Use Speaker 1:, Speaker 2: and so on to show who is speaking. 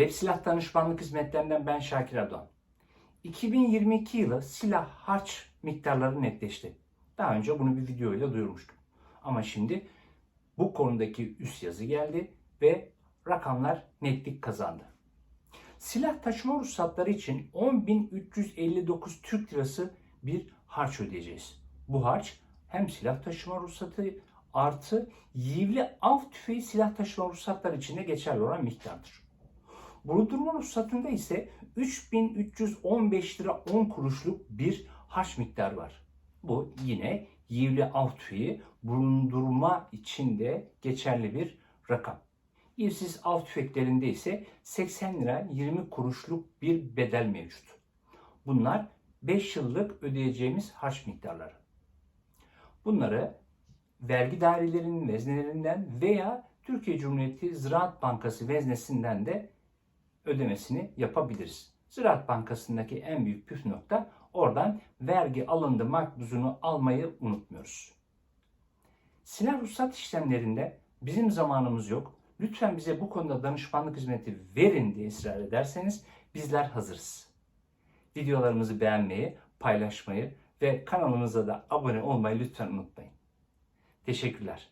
Speaker 1: Web Silah Danışmanlık Hizmetlerinden ben Şakir Erdoğan. 2022 yılı silah harç miktarları netleşti. Daha önce bunu bir video ile duyurmuştum. Ama şimdi bu konudaki üst yazı geldi ve rakamlar netlik kazandı. Silah taşıma ruhsatları için 10.359 Türk Lirası bir harç ödeyeceğiz. Bu harç hem silah taşıma ruhsatı artı yivli av tüfeği silah taşıma ruhsatları için de geçerli olan miktardır. Bulundurma ruhsatında ise 3315 lira 10 kuruşluk bir harç miktarı var. Bu yine yivli av tüfeği bulundurma için de geçerli bir rakam. Yivsiz av tüfeklerinde ise 80 lira 20 kuruşluk bir bedel mevcut. Bunlar 5 yıllık ödeyeceğimiz harç miktarları. Bunları vergi dairelerinin veznelerinden veya Türkiye Cumhuriyeti Ziraat Bankası veznesinden de ödemesini yapabiliriz. Ziraat Bankası'ndaki en büyük püf nokta oradan vergi alındı makbuzunu almayı unutmuyoruz. Silah ruhsat işlemlerinde bizim zamanımız yok. Lütfen bize bu konuda danışmanlık hizmeti verin diye ısrar ederseniz bizler hazırız. Videolarımızı beğenmeyi, paylaşmayı ve kanalımıza da abone olmayı lütfen unutmayın. Teşekkürler.